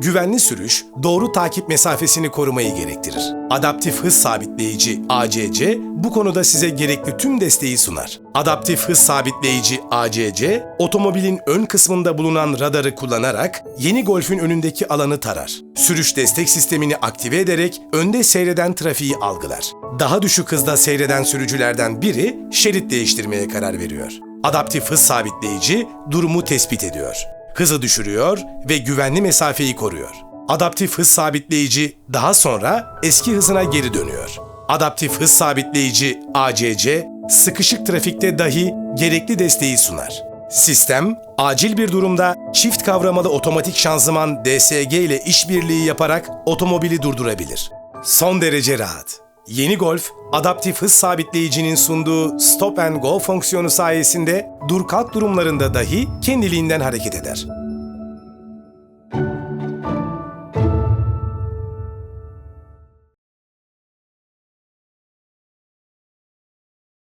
güvenli sürüş, doğru takip mesafesini korumayı gerektirir. Adaptif hız sabitleyici ACC bu konuda size gerekli tüm desteği sunar. Adaptif hız sabitleyici ACC, otomobilin ön kısmında bulunan radarı kullanarak yeni Golf'ün önündeki alanı tarar. Sürüş destek sistemini aktive ederek önde seyreden trafiği algılar. Daha düşük hızda seyreden sürücülerden biri şerit değiştirmeye karar veriyor. Adaptif hız sabitleyici durumu tespit ediyor. Hızı düşürüyor ve güvenli mesafeyi koruyor. Adaptif hız sabitleyici daha sonra eski hızına geri dönüyor. Adaptif hız sabitleyici ACC sıkışık trafikte dahi gerekli desteği sunar. Sistem, acil bir durumda çift kavramalı otomatik şanzıman DSG ile işbirliği yaparak otomobili durdurabilir. Son derece rahat. Yeni Golf, adaptif hız sabitleyicinin sunduğu Stop and Go fonksiyonu sayesinde dur kalk durumlarında dahi kendiliğinden hareket eder.